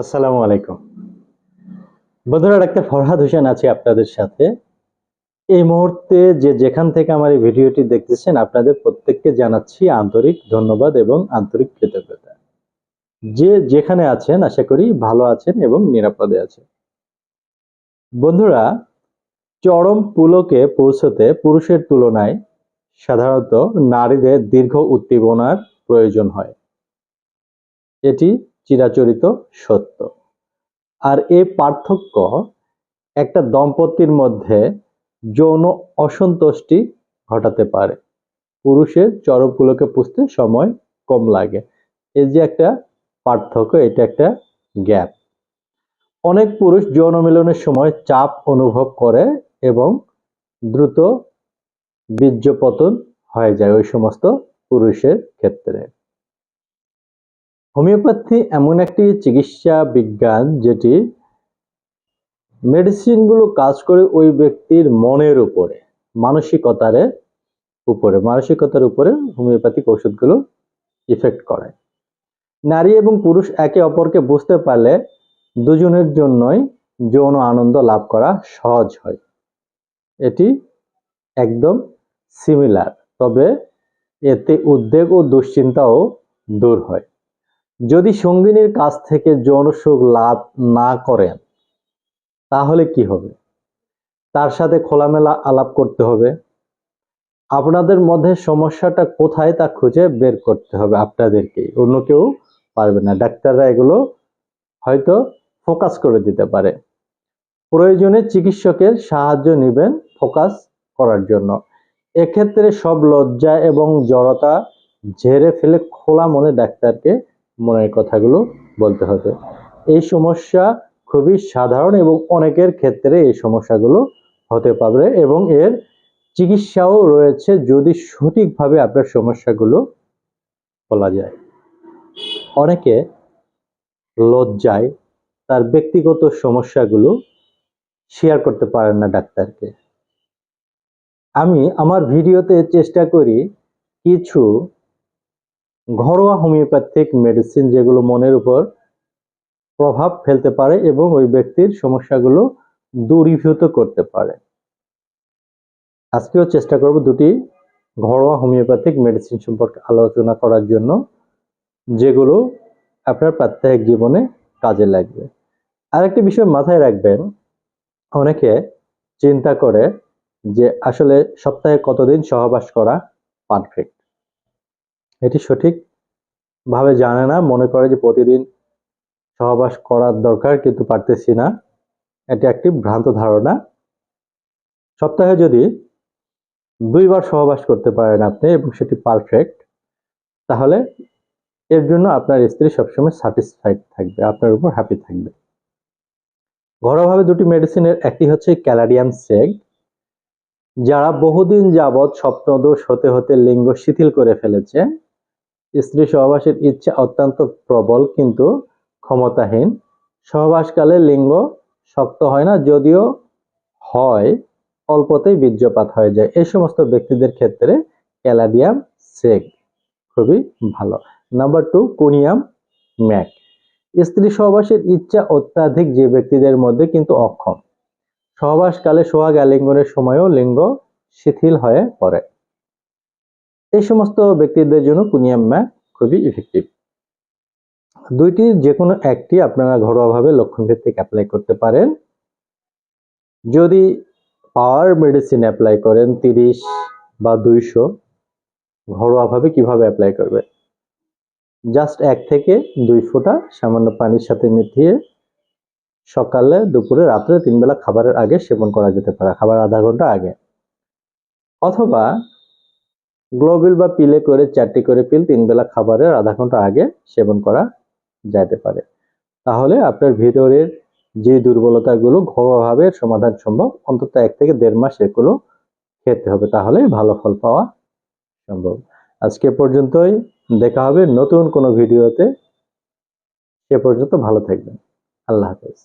আসসালামু আলাইকুম। বন্ধুরা, ডাক্তার ফরহাদ হোসেন আছি আপনাদের সাথে। এই মুহূর্তে যে যেখান থেকে আমার এই ভিডিওটি দেখতেছেন, আপনাদের প্রত্যেককে জানাচ্ছি আন্তরিক ধন্যবাদ এবং আন্তরিক কৃতজ্ঞতা। যে যেখানে আছেন, আশা করি ভালো আছেন এবং নিরাপদে আছেন। বন্ধুরা, চরম পুলকে পৌঁছতে পুরুষের তুলনায় সাধারণত নারীদের দীর্ঘ উদ্দীপনার প্রয়োজন হয়। এটি চিরাচরিত সত্য। আর এই পার্থক্য একটা দম্পতির মধ্যে যৌন অসন্তুষ্টি ঘটাতে পারে। পুরুষের চরমগুলোকে পুষতে সময় কম লাগে। এই যে একটা পার্থক্য, এটা একটা গ্যাপ। অনেক পুরুষ যৌন মিলনের সময় চাপ অনুভব করে এবং দ্রুত বীর্যপতন হয়ে যায় ওই সমস্ত পুরুষের ক্ষেত্রে। হোমিওপ্যাথি এমন একটি চিকিৎসা বিজ্ঞান যেটি মেডিসিনগুলো কাজ করে ওই ব্যক্তির মনের উপরে, মানসিকতার উপরে মানসিকতার উপরে হোমিওপ্যাথিক ওষুধগুলো ইফেক্ট করে। নারী এবং পুরুষ একে অপরকে বুঝতে পারলে দুজনের জন্যই যৌন আনন্দ লাভ করা সহজ হয়। এটি একদম সিমিলার তবে এতে উদ্বেগ ও দুশ্চিন্তাও দূর হয়। যদি সঙ্গিনীর কাছ থেকে যৌন সুখ লাভ না করেন, তাহলে কি হবে? তার সাথে খোলামেলা আলাপ করতে হবে। আপনাদের মধ্যে সমস্যাটা কোথায় তা খুঁজে বের করতে হবে আপনাদেরকে। অন্য কেউ পারবে না। ডাক্তাররা এগুলো হয়তো ফোকাস করে দিতে পারে। প্রয়োজনে চিকিৎসকের সাহায্য নেবেন ফোকাস করার জন্য। এক্ষেত্রে সব লজ্জা এবং জড়তা ঝেড়ে ফেলে খোলা মনে ডাক্তারকে মনের কথাগুলো বলতে হবে। এই সমস্যা খুবই সাধারণ এবং অনেকের ক্ষেত্রে এই সমস্যাগুলো হতে পারে এবং এর চিকিৎসাও রয়েছে যদি সঠিকভাবে আপনার সমস্যাগুলো বলা যায়। অনেকে লজ্জায় তার ব্যক্তিগত সমস্যাগুলো শেয়ার করতে পারেন না ডাক্তারকে। আমি আমার ভিডিওতে চেষ্টা করি কিছু ঘরোয়া হোমিওপ্যাথিক মেডিসিন যেগুলো মনের উপর প্রভাব ফেলতে পারে এবং ওই ব্যক্তির সমস্যাগুলো দূরীভূত করতে পারে। আজকেও চেষ্টা করব দুটি ঘরোয়া হোমিওপ্যাথিক মেডিসিন সম্পর্কে আলোচনা করার জন্য, যেগুলো আপনার প্রাত্যহিক জীবনে কাজে লাগবে। আরেকটি বিষয় মাথায় রাখবেন, অনেকে চিন্তা করে যে আসলে সপ্তাহে কতদিন সহবাস করা পারফেক্ট এটি সঠিকভাবে জানে না, মনে করে যে প্রতিদিন সহবাস করার দরকার, কিন্তু পারতেছি না। এটি একটি ভ্রান্ত ধারণা। সপ্তাহে যদি দুইবার সহবাস করতে পারেন আপনি এবং সেটি পারফেক্ট তাহলে এর জন্য আপনার স্ত্রী সবসময় স্যাটিসফাইড থাকবে, আপনার উপর হ্যাপি থাকবে। ঘরোয়াভাবে দুটি মেডিসিনের একটি হচ্ছে ক্যালাডিয়াম সেগ যারা বহুদিন যাবৎ স্বপ্নদোষ হতে হতে লিঙ্গ শিথিল করে ফেলেছে। স্ত্রী সহবাসের ইচ্ছা অত্যন্ত প্রবল কিন্তু ক্ষমতাহীন। সহবাসকালে লিঙ্গ শক্ত হয় না, যদিও হয়, অল্পতেই বীর্যপাত হয়ে যায়। এই সমস্ত ব্যক্তিদের ক্ষেত্রে ক্যালাডিয়াম সেক খুবই ভালো। Number two, conium mac. স্ত্রী সহবাসের ইচ্ছা অত্যাধিক, যে ব্যক্তিদের মধ্যে কিন্তু অক্ষম। সহবাসকালে সোহাগ আলিঙ্গনের সময়ও লিঙ্গ শিথিল হয়ে পড়ে। এই সমস্ত ব্যক্তিদের জন্য কুনিয়াম ম্যাক খুবই ইফেক্টিভ দুইটি যে কোনো একটি আপনারা ঘরোয়াভাবে লক্ষণ ভিত্তিক অ্যাপ্লাই করতে পারেন। যদি পাওয়ার মেডিসিন অ্যাপ্লাই করেন তিরিশ বা দুইশো, ঘরোয়াভাবে কীভাবে অ্যাপ্লাই করবে? জাস্ট এক থেকে দুই ফোঁটা সামান্য পানির সাথে মিঠিয়ে সকালে, দুপুরে, রাত্রে তিন বেলা খাবারের আগে সেবন করা যেতে পারে, খাবার আধা ঘণ্টা আগে। অথবা গ্লোবিল বা পিলে করে চারটি করে পিল তিন বেলা খাবারের আধা ঘণ্টা আগে সেবন করা যাইতে পারে। তাহলে আপনার ভিতরের যে দুর্বলতাগুলো ঘরোয়াভাবে সমাধান সম্ভব, অন্তত এক থেকে দেড় মাস এগুলো খেতে হবে, তাহলে ভালো ফল পাওয়া সম্ভব। আজকে পর্যন্তই, দেখা হবে নতুন কোনো ভিডিওতে। সে পর্যন্ত ভালো থাকবেন। আল্লাহ হাফেজ।